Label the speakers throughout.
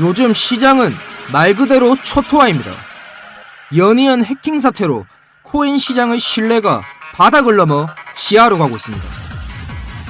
Speaker 1: 요즘 시장은 말 그대로 초토화입니다. 연이은 해킹 사태로 코인 시장의 신뢰가 바닥을 넘어 지하로 가고 있습니다.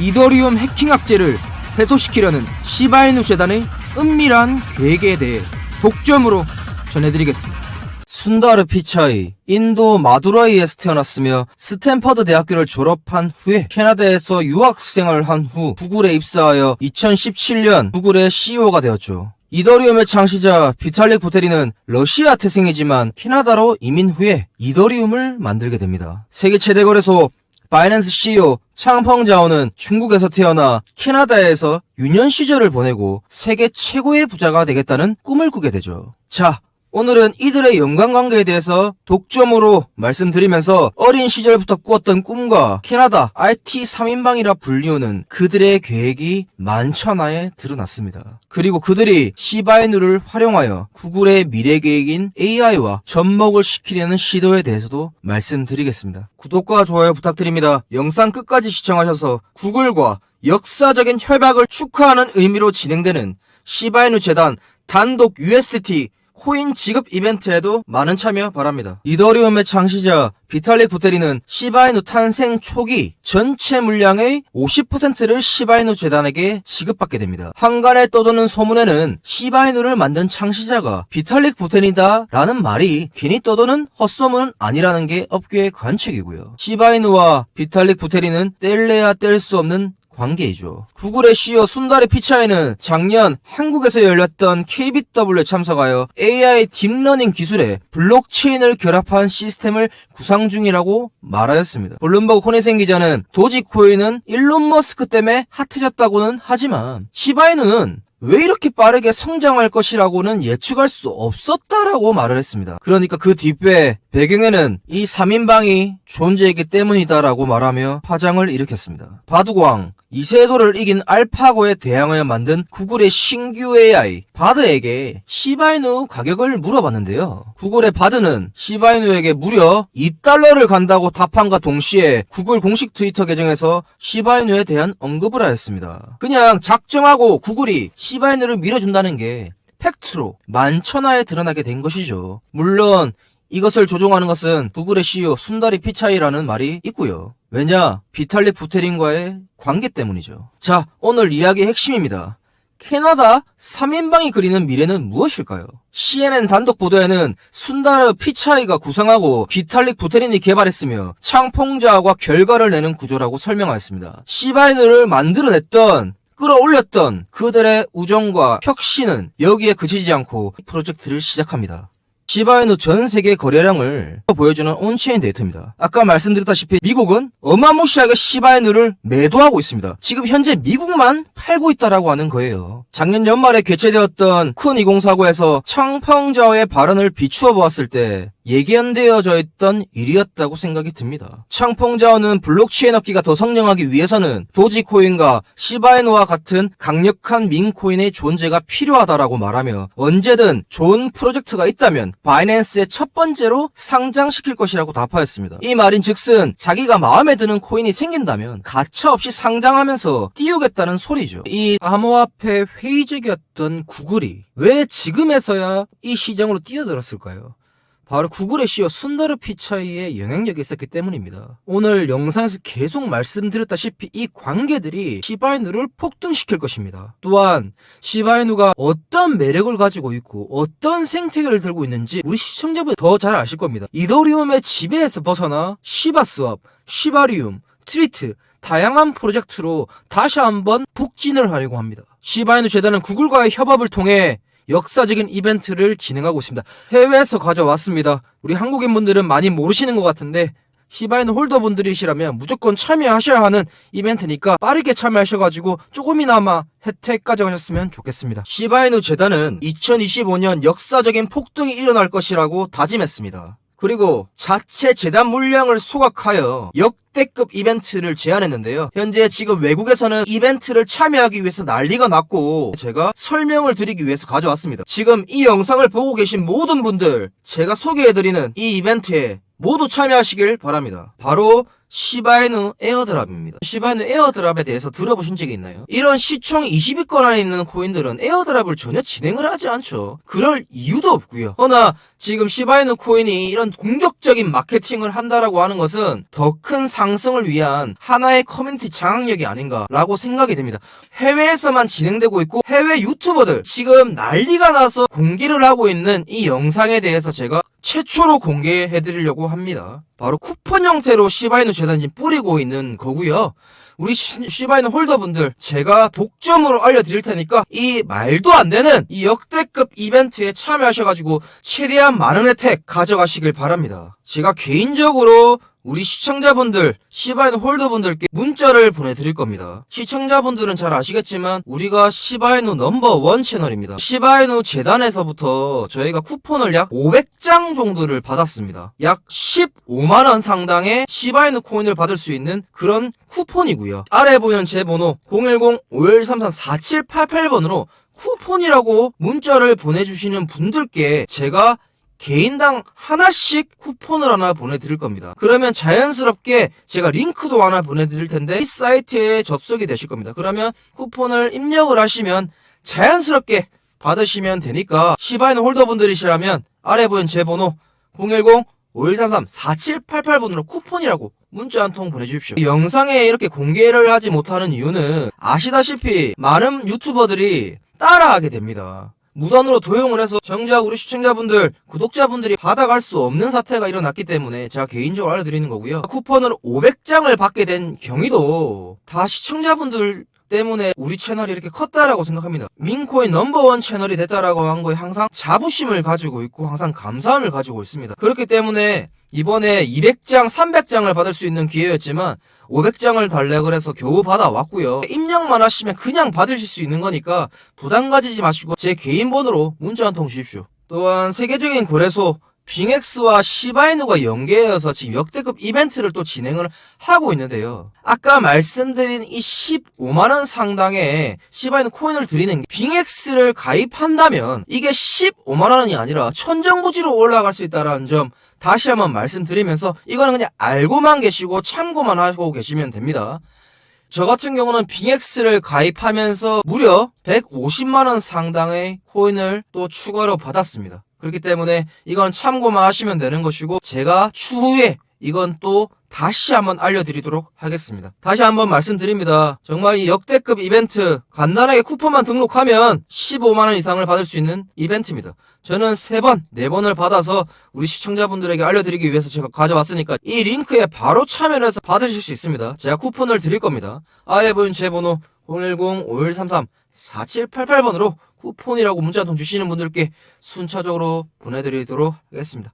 Speaker 1: 이더리움 해킹 악재를 해소시키려는 시바이누 재단의 은밀한 계획에 대해 독점으로 전해드리겠습니다. 순다르 피차이, 인도 마두라이에서 태어났으며 스탠퍼드 대학교를 졸업한 후에 캐나다에서 유학 생활을 한 후 구글에 입사하여 2017년 구글의 CEO가 되었죠. 이더리움의 창시자 비탈릭 부테리는 러시아 태생이지만 캐나다로 이민 후에 이더리움을 만들게 됩니다. 세계 최대 거래소 바이낸스 CEO 창펑자오는 중국에서 태어나 캐나다에서 유년 시절을 보내고 세계 최고의 부자가 되겠다는 꿈을 꾸게 되죠. 자, 오늘은 이들의 연관관계에 대해서 독점으로 말씀드리면서 어린 시절부터 꾸었던 꿈과 캐나다 IT 3인방이라 불리우는 그들의 계획이 만천하에 드러났습니다. 그리고 그들이 시바이누를 활용하여 구글의 미래 계획인 AI와 접목을 시키려는 시도에 대해서도 말씀드리겠습니다. 구독과 좋아요 부탁드립니다. 영상 끝까지 시청하셔서 구글과 역사적인 협약을 축하하는 의미로 진행되는 시바이누 재단 단독 USDT 코인 지급 이벤트에도 많은 참여 바랍니다. 이더리움의 창시자 비탈릭 부테리는 시바이누 탄생 초기 전체 물량의 50%를 시바이누 재단에게 지급받게 됩니다. 한간에 떠도는 소문에는 시바이누를 만든 창시자가 비탈릭 부테리다 라는 말이 괜히 떠도는 헛소문은 아니라는 게 업계의 관측이고요. 시바이누와 비탈릭 부테리는 뗄래야 뗄 수 없는 관계이죠. 구글의 CEO 순다리 피차이는 작년 한국에서 열렸던 KBW에 참석하여 AI 딥러닝 기술에 블록체인을 결합한 시스템을 구상 중이라고 말하였습니다. 블룸버그 코네생 기자는 도지코인은 일론 머스크 때문에 핫해졌다고는 하지만 시바이누는 왜 이렇게 빠르게 성장할 것이라고는 예측할 수 없었다라고 말을 했습니다. 그러니까 그 뒷배 배경에는 이 3인방이 존재했기 때문이다라고 말하며 파장을 일으켰습니다. 바두광 이세도를 이긴 알파고에 대항하여 만든 구글의 신규 AI 바드에게 시바이누 가격을 물어봤는데요. 구글의 바드는 시바이누에게 무려 2달러를 간다고 답한과 동시에 구글 공식 트위터 계정에서 시바이누에 대한 언급을 하였습니다. 그냥 작정하고 구글이 시바이누를 밀어준다는 게 팩트로 만천하에 드러나게 된 것이죠. 물론 이것을 조종하는 것은 구글의 CEO 순다리 피차이라는 말이 있고요. 왜냐? 비탈릭 부테린과의 관계 때문이죠. 자, 오늘 이야기의 핵심입니다. 캐나다 3인방이 그리는 미래는 무엇일까요? CNN 단독 보도에는 순다르 피차이가 구상하고 비탈릭 부테린이 개발했으며 창풍자와 결과를 내는 구조라고 설명하였습니다. 시바이누를 만들어냈던 끌어올렸던 그들의 우정과 혁신은 여기에 그치지 않고 이 프로젝트를 시작합니다. 시바이누 전 세계 거래량을 보여주는 온체인 데이터입니다. 아까 말씀드렸다시피 미국은 어마무시하게 시바이누를 매도하고 있습니다. 지금 현재 미국만 팔고 있다라고 하는 거예요. 작년 연말에 개최되었던 큰 2049에서 청펑자오의 발언을 비추어 보았을 때 예견되어져 있던 일이었다고 생각이 듭니다. 창펑자오는 블록체인 업계가 더 성장하기 위해서는 도지코인과 시바이누와 같은 강력한 민코인의 존재가 필요하다라고 말하며 언제든 좋은 프로젝트가 있다면 바이낸스의 첫 번째로 상장시킬 것이라고 답하였습니다. 이 말인 즉슨 자기가 마음에 드는 코인이 생긴다면 가차없이 상장하면서 띄우겠다는 소리죠. 이 암호화폐 회의적이었던 구글이 왜 지금에서야 이 시장으로 뛰어들었을까요? 바로 구글의 CEO 순다르 피차이의 영향력이 있었기 때문입니다. 오늘 영상에서 계속 말씀드렸다시피 이 관계들이 시바이누를 폭등시킬 것입니다. 또한 시바이누가 어떤 매력을 가지고 있고 어떤 생태계를 들고 있는지 우리 시청자분이 더 잘 아실 겁니다. 이더리움의 지배에서 벗어나 시바 스왑, 시바리움, 트리트 다양한 프로젝트로 다시 한번 북진을 하려고 합니다. 시바이누 재단은 구글과의 협업을 통해 역사적인 이벤트를 진행하고 있습니다. 해외에서 가져왔습니다. 우리 한국인 분들은 많이 모르시는 것 같은데 시바이누 홀더 분들이시라면 무조건 참여하셔야 하는 이벤트니까 빠르게 참여하셔가지고 조금이나마 혜택 가져가셨으면 좋겠습니다. 시바이누 재단은 2025년 역사적인 폭등이 일어날 것이라고 다짐했습니다. 그리고 자체 재단 물량을 소각하여 역대급 이벤트를 제안했는데요. 현재 지금 외국에서는 이벤트를 참여하기 위해서 난리가 났고 제가 설명을 드리기 위해서 가져왔습니다. 지금 이 영상을 보고 계신 모든 분들 제가 소개해드리는 이 이벤트에 모두 참여하시길 바랍니다. 바로 시바이누 에어드랍입니다. 시바이누 에어드랍에 대해서 들어보신 적이 있나요? 이런 시총 20위권 안에 있는 코인들은 에어드랍을 전혀 진행을 하지 않죠. 그럴 이유도 없고요. 허나 지금 시바이누 코인이 이런 공격적인 마케팅을 한다라고 하는 것은 더 큰 상승을 위한 하나의 커뮤니티 장악력이 아닌가라고 생각이 됩니다. 해외에서만 진행되고 있고 해외 유튜버들 지금 난리가 나서 공개를 하고 있는 이 영상에 대해서 제가 최초로 공개해 드리려고 합니다. 바로 쿠폰 형태로 시바이누 재단지 뿌리고 있는 거고요. 우리 시- 시바이누 홀더분들 제가 독점으로 알려드릴 테니까 이 말도 안 되는 이 역대급 이벤트에 참여하셔가지고 최대한 많은 혜택 가져가시길 바랍니다. 제가 개인적으로 우리 시청자분들, 시바이누 홀더분들께 문자를 보내드릴 겁니다. 시청자분들은 잘 아시겠지만 우리가 시바이누 넘버원 채널입니다. 시바이누 재단에서부터 저희가 쿠폰을 약 500장 정도를 받았습니다. 약 15만원 상당의 시바이누 코인을 받을 수 있는 그런 쿠폰이고요. 아래 보이는 제 번호 010-5133-4788번으로 쿠폰이라고 문자를 보내주시는 분들께 제가 개인당 하나씩 쿠폰을 하나 보내드릴 겁니다. 그러면 자연스럽게 제가 링크도 하나 보내드릴 텐데 이 사이트에 접속이 되실 겁니다. 그러면 쿠폰을 입력을 하시면 자연스럽게 받으시면 되니까 시바이너 홀더분들이시라면 아래 보이는 제 번호 010-5133-4788번으로 쿠폰이라고 문자 한 통 보내주십시오. 이 영상에 이렇게 공개를 하지 못하는 이유는 아시다시피 많은 유튜버들이 따라하게 됩니다. 무단으로 도용을 해서 정작 우리 시청자분들, 구독자분들이 받아갈 수 없는 사태가 일어났기 때문에 제가 개인적으로 알려드리는 거고요. 쿠폰을 500장을 받게 된 경위도 다 시청자분들 때문에 우리 채널이 이렇게 컸다라고 생각합니다. 민코인 넘버원 채널이 됐다라고 한 거에 항상 자부심을 가지고 있고 항상 감사함을 가지고 있습니다. 그렇기 때문에 이번에 200장, 300장을 받을 수 있는 기회였지만 500장을 달래 그래서 겨우 받아왔고요. 입력만 하시면 그냥 받으실 수 있는 거니까 부담 가지지 마시고 제 개인 번호로 문자 한 통 주십시오. 또한 세계적인 거래소 빙엑스와 시바이누가 연계해서 지금 역대급 이벤트를 또 진행을 하고 있는데요. 아까 말씀드린 이 15만원 상당의 시바이누 코인을 드리는 게 빙엑스를 가입한다면 이게 15만원이 아니라 천정부지로 올라갈 수 있다는 점 다시 한번 말씀드리면서 이거는 그냥 알고만 계시고 참고만 하고 계시면 됩니다. 저 같은 경우는 빙엑스를 가입하면서 무려 150만원 상당의 코인을 또 추가로 받았습니다. 그렇기 때문에 이건 참고만 하시면 되는 것이고 제가 추후에 이건 또 다시 한번 알려드리도록 하겠습니다. 다시 한번 말씀드립니다. 정말 이 역대급 이벤트 간단하게 쿠폰만 등록하면 15만원 이상을 받을 수 있는 이벤트입니다. 저는 3번, 4번을 받아서 우리 시청자분들에게 알려드리기 위해서 제가 가져왔으니까 이 링크에 바로 참여를 해서 받으실 수 있습니다. 제가 쿠폰을 드릴 겁니다. 아래 보인 제 번호 010-5133-4788번으로 쿠폰이라고 문자 통 주시는 분들께 순차적으로 보내드리도록 하겠습니다.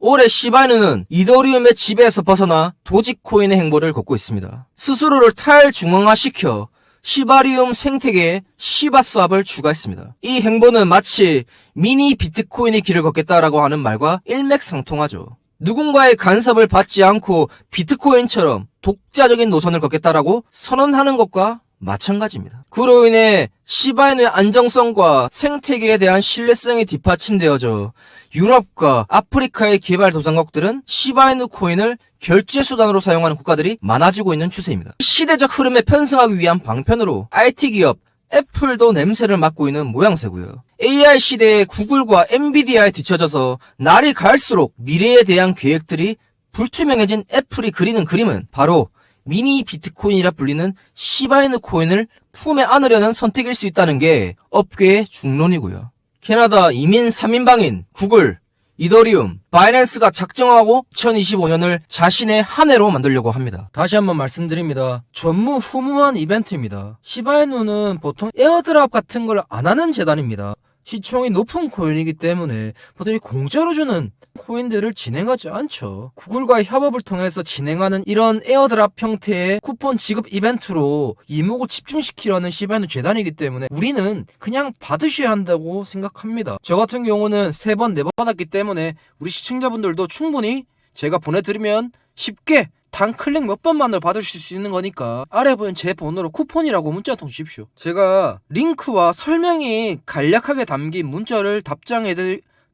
Speaker 1: 올해 시바이누는 이더리움의 지배에서 벗어나 도지코인의 행보를 걷고 있습니다. 스스로를 탈중앙화시켜 시바리움 생태계에 시바스왑을 추가했습니다. 이 행보는 마치 미니 비트코인의 길을 걷겠다라고 하는 말과 일맥상통하죠. 누군가의 간섭을 받지 않고 비트코인처럼 독자적인 노선을 걷겠다라고 선언하는 것과 마찬가지입니다. 그로 인해 시바인의 안정성과 생태계에 대한 신뢰성이 뒷받침되어져 유럽과 아프리카의 개발 도상국들은 시바이누 코인을 결제 수단으로 사용하는 국가들이 많아지고 있는 추세입니다. 시대적 흐름에 편승하기 위한 방편으로 IT 기업 애플도 냄새를 맡고 있는 모양새고요. AI 시대의 구글과 엔비디아에 뒤처져서 날이 갈수록 미래에 대한 계획들이 불투명해진 애플이 그리는 그림은 바로 미니 비트코인이라 불리는 시바이누 코인을 품에 안으려는 선택일 수 있다는 게 업계의 중론이고요. 캐나다 이민 3인방인 구글, 이더리움, 바이낸스가 작정하고 2025년을 자신의 한 해로 만들려고 합니다. 다시 한번 말씀드립니다. 전무후무한 이벤트입니다. 시바이누는 보통 에어드랍 같은 걸 안 하는 재단입니다. 시총이 높은 코인이기 때문에 보통 이 공짜로 주는 코인들을 진행하지 않죠. 구글과의 협업을 통해서 진행하는 이런 에어드랍 형태의 쿠폰 지급 이벤트로 이목을 집중시키려는 시바이누 재단이기 때문에 우리는 그냥 받으셔야 한다고 생각합니다. 저 같은 경우는 세 번, 네 번 받았기 때문에 우리 시청자분들도 충분히 제가 보내드리면 쉽게 단 클릭 몇 번만으로 받으실 수 있는 거니까 아래 보이는 제 번호로 쿠폰이라고 문자 한통 주십시오. 제가 링크와 설명이 간략하게 담긴 문자를 답장해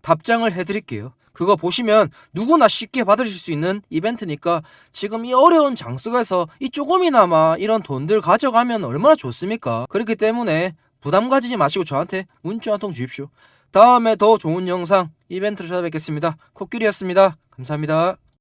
Speaker 1: 답장을 해드릴게요. 그거 보시면 누구나 쉽게 받으실 수 있는 이벤트니까 지금 이 어려운 장속에서 이 조금이나마 이런 돈들 가져가면 얼마나 좋습니까? 그렇기 때문에 부담 가지지 마시고 저한테 문자 한 통 주십시오. 다음에 더 좋은 영상 이벤트로 찾아뵙겠습니다. 코끼리였습니다. 감사합니다.